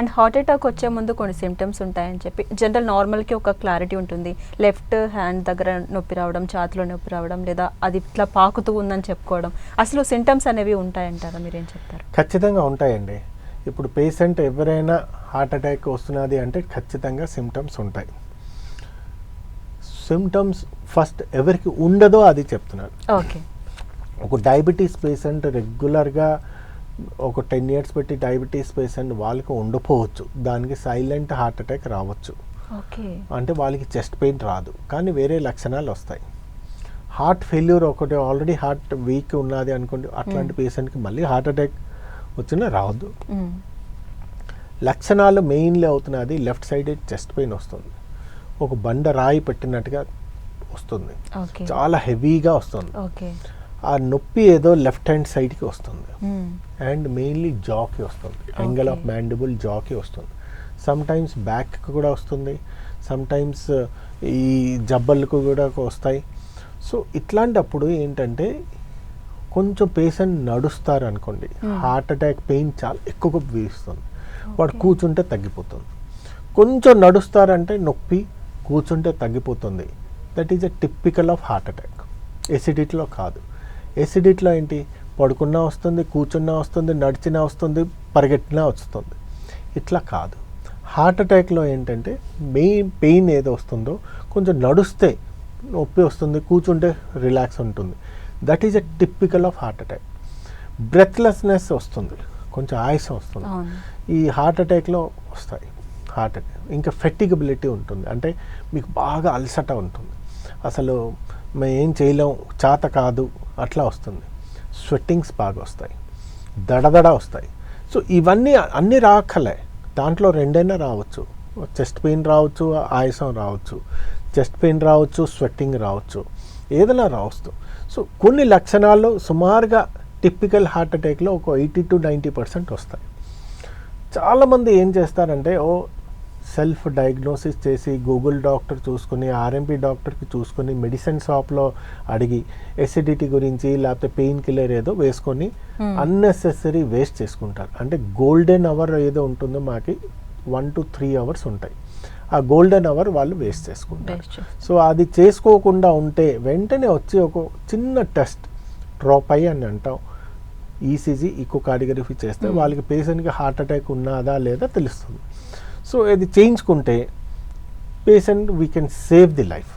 And heart attack వచ్చే ముందు కొన్ని సిమ్టమ్స్ ఉంటాయని చెప్పి జనరల్ నార్మల్కి ఒక క్లారిటీ ఉంటుంది. లెఫ్ట్ హ్యాండ్ దగ్గర నొప్పి రావడం ఛాతిలో నొప్పి రావడం లేదా అది ఇట్లా పాకుతూ ఉందని చెప్పుకోవడం. అసలు సిమ్టమ్స్ అనేవి ఉంటాయంటారా? మీరేం చెప్తారు? ఖచ్చితంగా ఉంటాయండి. ఇప్పుడు పేషెంట్ ఎవరైనా హార్ట్ అటాక్ వస్తున్నది అంటే ఖచ్చితంగా సిమ్టమ్స్ ఉంటాయి. సిమ్టమ్స్ ఫస్ట్ ఎవరికి ఉండదో అది చెప్తున్నాను ఓకే ఒక డయాబెటీస్ పేషెంట్ రెగ్యులర్గా ఒక టెన్ ఇయర్స్ పెట్టి డయాబెటీస్ పేషెంట్ వాళ్ళకి ఉండకపోవచ్చు దానికి సైలెంట్ హార్ట్ అటాక్ రావచ్చు. అంటే వాళ్ళకి చెస్ట్ పెయిన్ రాదు. కానీ వేరే లక్షణాలు వస్తాయి. హార్ట్ ఫెయిల్యూర్ ఒకటి ఆల్రెడీ హార్ట్ వీక్ ఉన్నది అనుకోండి అట్లాంటి. పేషెంట్కి మళ్ళీ హార్ట్ అటాక్ వచ్చినా రావద్దు లక్షణాలు మెయిన్లీ అవుతున్నది లెఫ్ట్ సైడ్ చెస్ట్ పెయిన్ వస్తుంది. ఒక బండ రాయి పెట్టినట్టుగా వస్తుంది. చాలా హెవీగా వస్తుంది. ఆ నొప్పి ఏదో లెఫ్ట్ హ్యాండ్ సైడ్కి వస్తుంది. అండ్ మెయిన్లీ జాకి వస్తుంది. Angle of. మ్యాండిబుల్ జాకి వస్తుంది. సమ్ టైమ్స్ బ్యాక్కి కూడా వస్తుంది. సమ్ టైమ్స్ ఈ జబ్బలకు కూడా వస్తాయి. సో ఇట్లాంటప్పుడు ఏంటంటే కొంచెం పేషెంట్ నడుస్తారు అనుకోండి. హార్ట్ అటాక్ పెయిన్ చాలా ఎక్కువ వీస్తుంది. వాడు. కూర్చుంటే తగ్గిపోతుంది. కొంచెం నడుస్తారంటే నొప్పి కూర్చుంటే తగ్గిపోతుంది. That is a typical of heart attack ఎసిడిటీలో కాదు. ఎసిడిటీలో ఏంటి? పడుకున్నా వస్తుంది కూర్చున్నా వస్తుంది నడిచినా వస్తుంది పరిగెట్టినా వస్తుంది. ఇట్లా కాదు. హార్ట్ అటాక్లో ఏంటంటే మెయిన్ పెయిన్ ఏదో వస్తుందో కొంచెం నడుస్తే నొప్పి వస్తుంది కూర్చుంటే రిలాక్స్ ఉంటుంది. That is a typical of heart attack breathlessness వస్తుంది. కొంచెం ఆయాసం వస్తుంది. ఈ హార్ట్ అటాక్లో వస్తాయి. Heart attack. ఇంకా ఫెటిగబిలిటీ ఉంటుంది. అంటే మీకు బాగా అలసట ఉంటుంది. అసలు మేము ఏం చేయలేం చేత కాదు అట్లా వస్తుంది. స్వెట్టింగ్స్ బాగా వస్తాయి. దడదడ వస్తాయి. సో ఇవన్నీ అన్నీ రాకలే. దాంట్లో రెండైనా రావచ్చు. చెస్ట్ పెయిన్ రావచ్చు ఆయాసం రావచ్చు. చెస్ట్ పెయిన్ రావచ్చు స్వెట్టింగ్ రావచ్చు. ఏదైనా రావచ్చు. సో కొన్ని లక్షణాలు సుమారుగా టిపికల్ హార్ట్ అటాక్లో ఒక ఎయిటీ టు నైంటీ పర్సెంట్ వస్తాయి. చాలామంది ఏం చేస్తారంటే ఓ సెల్ఫ్ డయాగ్నోసిస్ చేసి గూగుల్ డాక్టర్ చూసుకుని ఆర్ఎంపీ డాక్టర్కి చూసుకొని మెడిసిన్ షాప్లో అడిగి ఎసిడిటీ గురించి లేకపోతే పెయిన్ కిల్లర్ ఏదో వేసుకొని Hmm. అన్నెసెసరీ వేస్ట్ చేసుకుంటారు. అంటే గోల్డెన్ అవర్ ఏదో ఉంటుందో మాకి వన్ టు త్రీ అవర్స్ ఉంటాయి. ఆ గోల్డెన్ అవర్ వాళ్ళు వేస్ట్ చేసుకుంటారు. సో అది చేసుకోకుండా ఉంటే వెంటనే వచ్చి ఒక చిన్న టెస్ట్ డ్రాప్ అయ్యి అని అంటాం. ఈసీజీ ఈకో కార్డియోగ్రఫీ చేస్తే Hmm. వాళ్ళకి పేషెంట్కి హార్ట్ అటాక్ ఉన్నదా లేదా తెలుస్తుంది. సో ఇది చేయించుకుంటే patient we can save the life